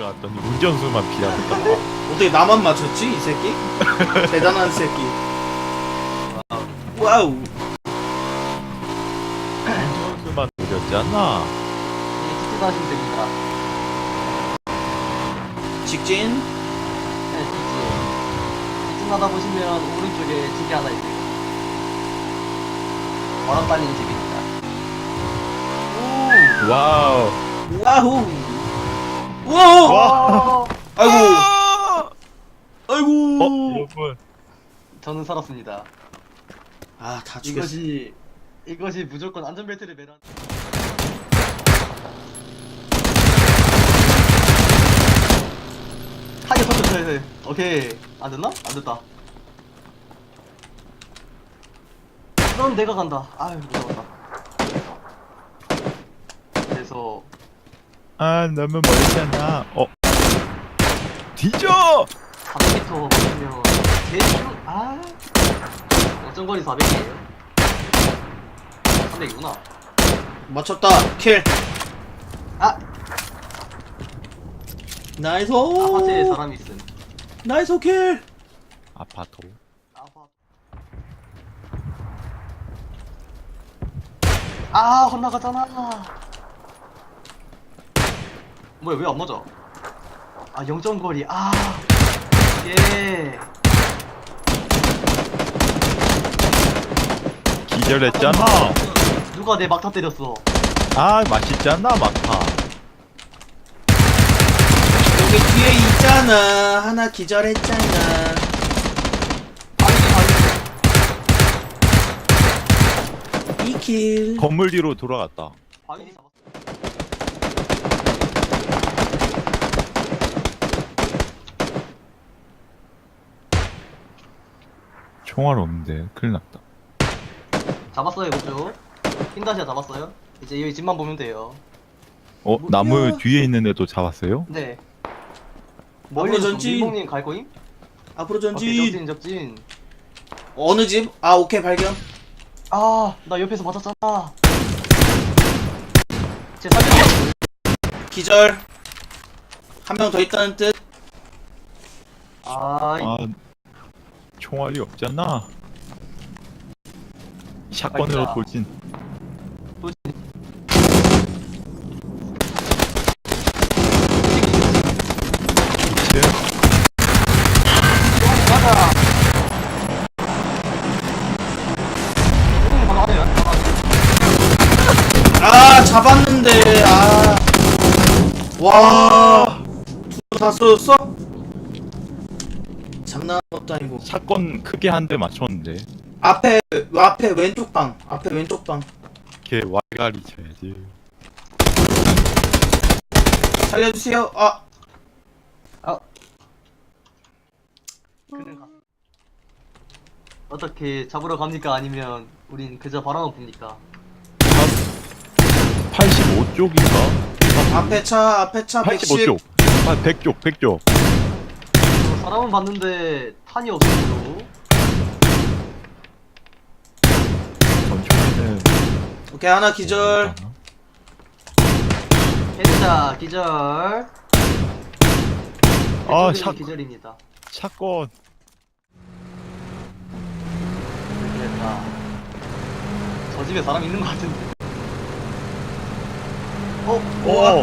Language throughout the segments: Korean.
줄 알았더니 운전수만 피하겠다. 어떻게 나만 맞췄지 이 새끼? 대단한 새끼. 와우. 운전수만 노렸잖아. 이제 직진 하시면 됩니다. 직진. 직진하다 보시면 오른쪽에 집이 하나 있어요. 바람 달리는 집입니다. 와우. 와우. 와우. 와. 아이고. 어, 아이고. 여러분. 저는 살았습니다. 아 다 죽였어. 이것이 이것이 무조건 안전벨트를 매라. 타이어 터졌어요. 오케이 안 됐나? 안 됐다. 그럼 내가 간다. 아유 무서웠다. 그래서 아 너무 멀잖아. 어. 뒤져. 400m 보시면 대충 아 영점거리 400이에요. 300이구나. 맞췄다. 킬. 아 나이스. 아파트에 사람이 있음. 나이스 킬. 아파트. 아파. 아, 혼나가잖아. 뭐야, 왜 안 맞아? 아, 0점거리. 아, 예. 기절했잖아. 누가 내 막타 때렸어? 아 맛있잖아 막타. 뒤에 있잖아. 하나 기절했잖아. 아니, 아니. 이 킬. 건물 뒤로 돌아갔다. 잡았어. 총알 없는데 큰일 났다. 잡았어요, 이쪽. 흰다시아 잡았어요. 이제 여기 집만 보면 돼요. 어 뭐야? 나무 뒤에 있는 애도 잡았어요? 네. 앞으로 전진. 민봉님 갈 거임? 앞으로 오케이, 전진. 접진, 접진. 어느 집? 아 오케이 발견. 아, 나 옆에서 맞았잖아. 제 살려. 기절. 한 명 더 있다는 뜻. 아, 아 총알이 없잖아. 샷건으로. 돌진. 그치? 맞아. 음, 가만히 아 잡았는데 아. 와. 두다 쏘였어? 장난 없다 이거. 샷건 크게 한 대 맞췄는데 앞에 앞에 왼쪽 방. 앞에 왼쪽 방. 걔 와가리 쳐야지. 살려주세요. 아. 그래 가. 어떻게 잡으러 갑니까? 아니면 우린 그저 바라만 봅니까? 85쪽인가? 앞에 차 앞에 차 110. 85쪽. 아 100쪽 100쪽. 저 사람은 봤는데 탄이 없어요. 오케이 하나 기절. 헤드샷 기절. 아 샷, 기절입니다. 샷건. 그랬다. 저 집에 사람 있는 것 같은데. 어? 어, 어.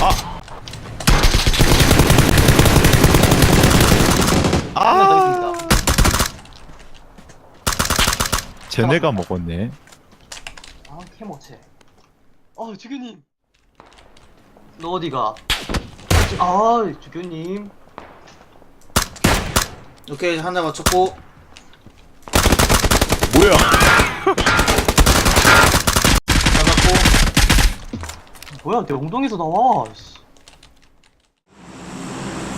아. 아. 쟤네가 먹었네. 아, 캐모체. 어, 주교님. 너 어디가? 아, 주교님. 오케이 하나 맞췄고. 뭐야? 잡았고. 뭐야, 내 엉덩이에서 나와. 씨.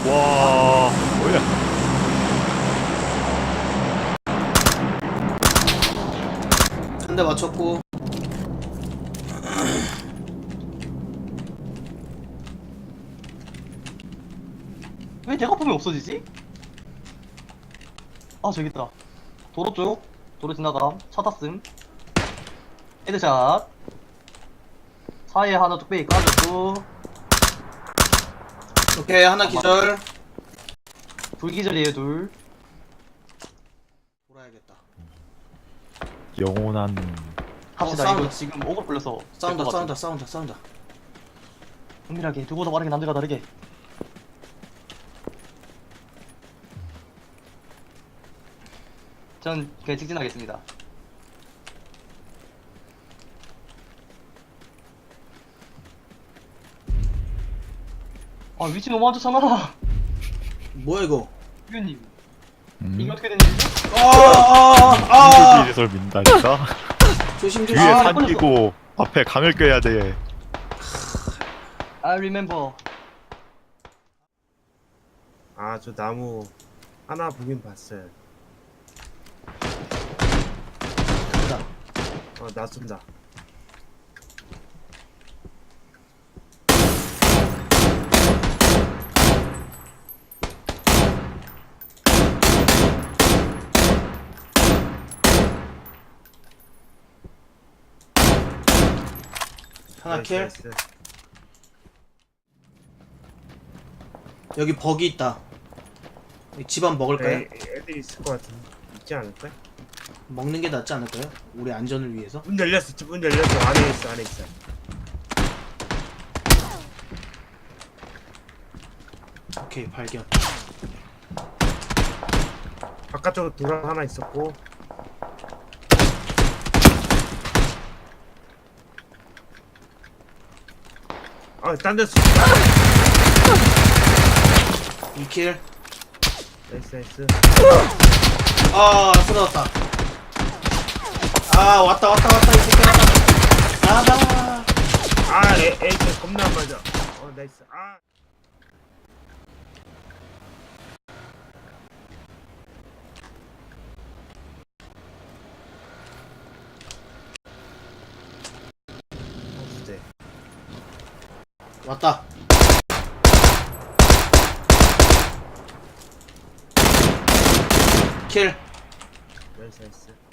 와, 뭐야? 한 대 맞췄고. 왜 대가품이 없어지지? 아 저기 있다 도로 쪽 도로 지나감. 차 탔음. 헤드샷. 사이에 하나 뚝배기 까졌고. 오케이 하나 기절. 불기절이에요 둘. 돌아야겠다. 영원한 합시다 어. 이거 지금 오버 불려서 싸운다 싸운다. 싸운다 싸운다. 은밀하게 두고도 빠르게 남들과 다르게 전 그냥 직진하겠습니다. 아 위치 너무 안 좋잖아? 뭐야 이거? 위원님. 음. 이게 어떻게 됐는지? 아아아 이를 민다니까? 조심 뒤에 조심 아, 산 끼고 앞에 강을 껴야 돼. I remember. 아, 저 나무 하나 보긴 봤어요. 어, 나 쏜다. 하나 나이스, 킬 나이스. 여기 버기 있다 이 집안 먹을까요? 애, 애들 있을 것 같은데. 있지 않을까? 먹는 게 낫지 않을까요? 우리 안전을 위해서 문 열렸어, 집문 열렸어. 안에 있어, 안에 있어. 오케이 발견 바깥쪽으로 돌아 하나 있었고. 아, 딴 데서. 2킬 나이스, 나이스. 아 쓰러졌다 아 왔다 왔다 왔다 이 새끼 왔다 나다 아, 쟤 겁나 안 맞아. 어, 나이스. 아. 왔다 킬 나이스, 나이스.